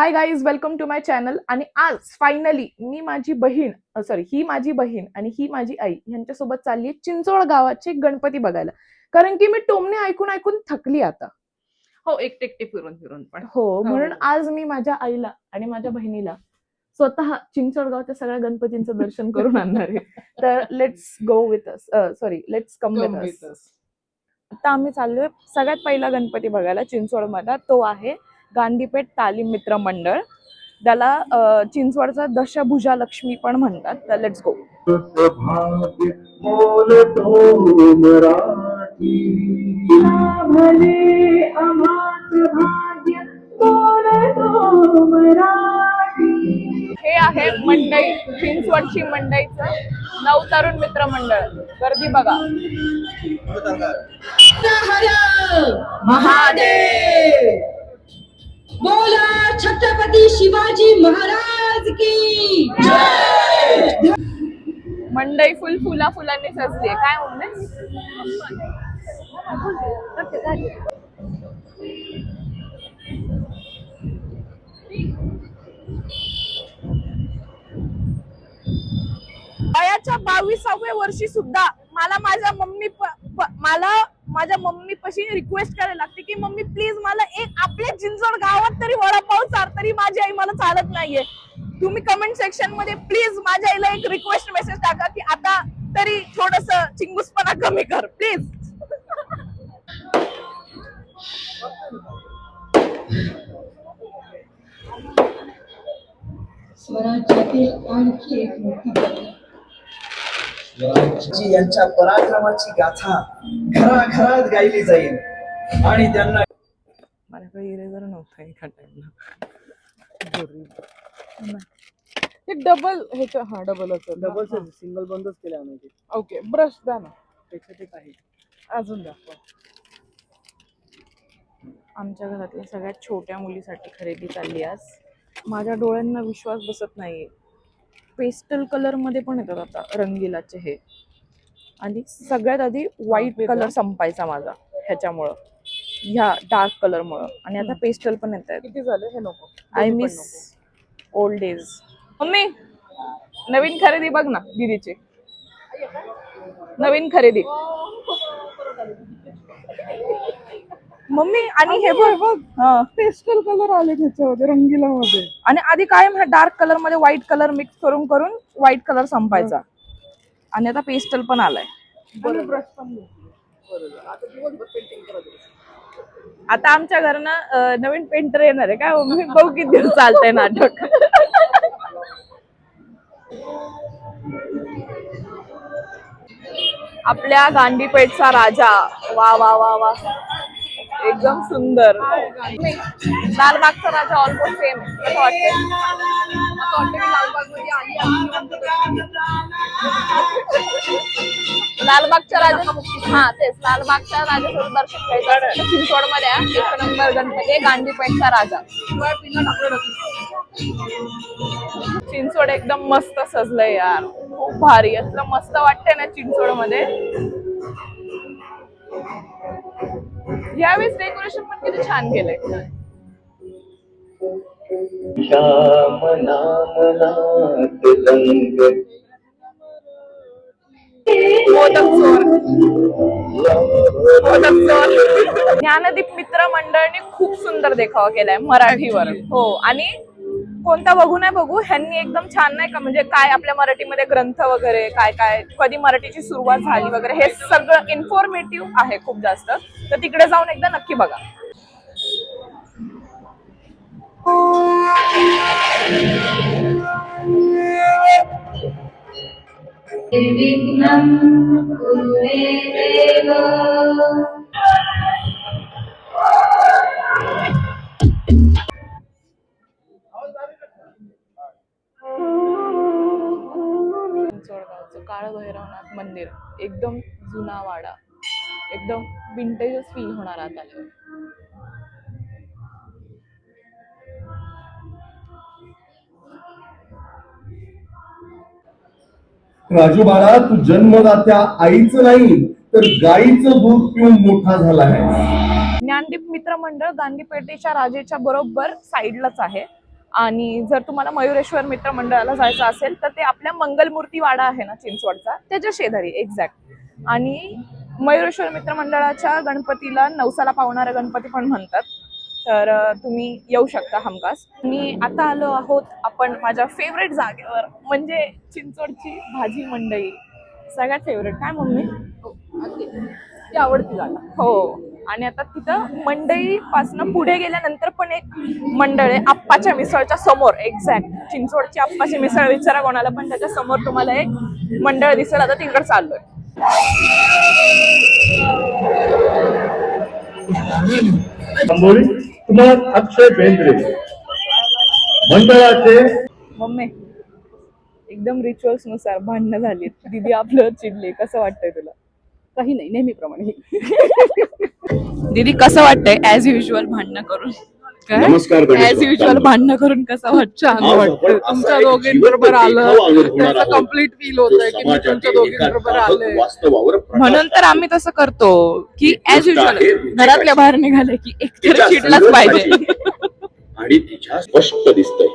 Hi guys welcome to my channel आणि आज finally मी माझी बहीण सॉरी ही माझी बहीण आणि ही माझी आई यांच्यासोबत चालली आहे चिंचोळ गावाचे गणपती बघायला. कारण की मी टोमणे ऐकून ऐकून थकली आता. हो एकटे एकटे फिरून फिरून पण. हो म्हणून आज मी माझ्या आईला आणि माझ्या बहिणीला स्वतः चिंचोडगावच्या सगळ्या गणपतींचं दर्शन करून आणणार आहे. तर let's go with us sorry let's come with us आता आम्ही चाललोय सगळ्यात पहिला गणपती बघायला चिंचवडमध्ये तो आहे गांधीपेठ तालीम मित्र मंडळ. त्याला चिंचवडचा दशभुजा लक्ष्मी पण म्हणतात. तर लेट्स गो हे आहे मंडई चिंचवडची मंडईचं नवतरुण मित्र मंडळ. गर्दी बघा. महादेव! बोला छत्रपती शिवाजी महाराज की मंडई फुल फुला फुलांनी सजली काय म्हणणे वयाच्या बावीसाव्या वर्षी सुद्धा मला माझ्या मम्मी प- प- मला माझ्या मम्मी पशी रिक्वेस्ट करायला लागते की मम्मी प्लीज मला एक आपल्या चिंचवड गावात तरी वडापाव चार तरी माझी आई मला चालत नाहीये. तुम्ही कमेंट सेक्शनमध्ये प्लीज माझ्या आईला एक रिक्वेस्ट मेसेज टाका की आता तरी थोडस चिंगूसपणा कमी कर प्लीज स्वराज्यातील आणखी एक मोठी जी यांच्या पराक्रमाची गाथा घराघरात गायली जाईल. आणि त्यांना माझ्याकडे इरेजर नव्हता एका टाइमला हे डबल ह्याच्या हा डबल डबल सिंगल बंदच केले आम्ही ते. ओके ब्रश द्या ना. त्याच्यात एक आहे. अजून दाखवा आमच्या घरातल्या सगळ्यात छोट्या मुलीसाठी खरेदी चालली आज. माझ्या डोळ्यांना विश्वास बसत नाहीये. पेस्टल कलरमध्ये पण येतात आता रंगीलाचे हे. आणि सगळ्यात आधी व्हाईट कलर संपायचा माझा ह्याच्यामुळं. ह्या डार्क कलर मुळे. आणि आता पेस्टल पण येत आहेत. किती झाले? हे नको. I miss old days mummy नवीन खरेदी बघ ना दीदीची. नवीन खरेदी. मम्मी आणि हे बघ. बघ पेस्टल कलर आले त्याच्यामध्ये रंगीला मध्ये आणि आधी काय डार्क कलरमध्ये व्हाईट कलर मिक्स करून करून व्हाईट कलर संपायचा. आणि आता पेस्टल पण आलाय. आता आमच्या घरनं नवीन पेंटर येणार आहे. काय मम्मी बघू किती दिवस चालतंय नाटक. आपल्या गांधीपेठचा राजा. वा वा वा वा. एकदम सुंदर. लालबागचा राजा ऑलमोस्ट सेम असं वाटतं आहे. लालबागच्या राजा हा तेच लालबागच्या राजाचं दर्शन घ्यायचं चिंचवडमध्ये एक नंबर गणपती गांधी पेठचा राजा. चिंचवड एकदम मस्त सजलंय यार. खूप भारी असलं मस्त वाटतंय ना चिंचवडमध्ये यावेळेस डेकोरेशन पण किती छान केलंय. श्याम रंग. ज्ञानदीप मित्र मंडळने खूप सुंदर देखावा केलाय मराठीवर हो आणि कोणता बघू नाही बघू ह्यांनी एकदम छान नाही का म्हणजे काय आपल्या मराठीमध्ये ग्रंथ वगैरे काय काय कधी मराठीची सुरुवात झाली वगैरे हे सगळं इन्फॉर्मेटिव्ह आहे खूप जास्त. तर तिकडे जाऊन एकदा नक्की बघा. निर्विघ्नं कुरु मे देव चिंचवडगावचं काळ भैरवनाथ मंदिर. एकदम जुना वाडा. एकदम विंटेजच फील होणार आता. राजू बाळा तू जन्मदात्या आईचं नाही तर गाईचं दूध पिऊन मोठा झाला आहे ज्ञानदीप मित्र मंडळ गांधी पेठेच्या राजेच्या बरोबर साईडलाच आहे. आणि जर तुम्हाला मयुरेश्वर मित्र मंडळाला जायचं असेल तर ते आपल्या मंगलमूर्ती वाडा आहे ना चिंचवडचा? त्याच्या शेजारी एक्झॅक्ट आणि मयुरेश्वर मित्र मंडळाच्या गणपतीला नवसाला पावणारा गणपती पण म्हणतात. तर तुम्ही येऊ शकता हमखास. मी आता आलो आहोत आपण माझ्या फेवरेट जागेवर म्हणजे चिंचवडची भाजी मंडई. सगळ्यात फेवरेट काय मम्मी? ती आवडती जागा. हो. आणि आता तिथं मंडई पासनं पुढे गेल्यानंतर पण एक मंडळ आहे आप्पाच्या मिसळच्या समोर एक्झॅक्ट चिंचवडची आप्पाची मिसळ विचारा कोणाला पण त्याच्यासमोर तुम्हाला एक मंडळ दिसेल. आता तिकडे चाललोय. अक्षय बेंद्रे. मंडळाचे मम्मी एकदम रिच्युअल्सनुसार भांडणं झाली दीदी आपलं चिडले कसं वाटतंय तुला? काही नाही नेहमीप्रमाणे. दीदी कसं वाटतंय? ऍज युजल भांडणं करून. नमस्कार गणेश ऍज युजल भक्तांनो. भांडणं करून कसं वाटतं? असा तुमच्या एक दोघींबरोबर आलं. त्याचं आहोत, कंप्लीट फील होत जो की मी तुमच्या दोघींबरोबर एका आलोय. ग्राहक वास्तवावर प्रकाश म्हणून तर आम्ही तसं करतो की एक ऍज गोष्ट युजल घरातल्या बाहेर निघाले की एकतर तिच्या चिडलाच पाहिजे. आणि तिच्या स्पष्ट दिसतंय.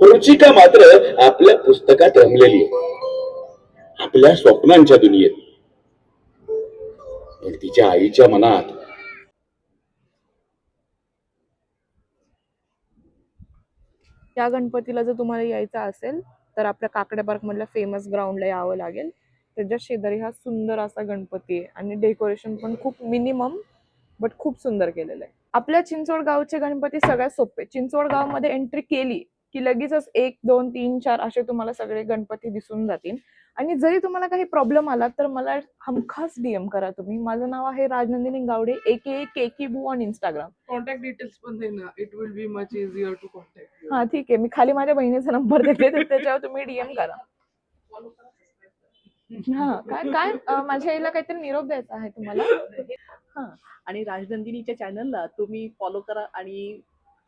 रुचिका मात्र आपल्या पुस्तकात रमलेली आहे. आपल्या स्वप्नांच्या दुनियेत. पण तिच्या आईच्या मनात या गणपतीला जर तुम्हाला यायचं असेल तर आपल्या काकडे पार्क मधल्या फेमस ग्राउंडला यावं लागेल. त्याच्या शेजारी हा सुंदर असा गणपती आहे आणि डेकोरेशन पण खूप मिनिमम बट खूप सुंदर केलेलं आहे. आपल्या चिंचवड गावचे गणपती सगळ्यात सोपे. चिंचवड गावमध्ये एंट्री केली की लगेचच एक दोन तीन चार असे तुम्हाला सगळे गणपती दिसून जातील. आणि जरी तुम्हाला काही प्रॉब्लेम आला तर मला हमखास डीएम करा तुम्ही. माझं नाव आहे राजनंदिनी गावडे ए के केकी बू ऑन इंस्टाग्राम कॉन्टॅक्ट डिटेल्स पण दे ना. It will be much easier to contact हा ठीक आहे. मी खाली माझ्या बहिणीचा नंबर देते तर त्याच्यावर तुम्ही डीएम करा. हा काय काय माझ्या आईला काहीतरी निरोप द्यायचा आहे तुम्हाला? हा. आणि राजनंदिनीच्या चॅनलला तुम्ही फॉलो करा आणि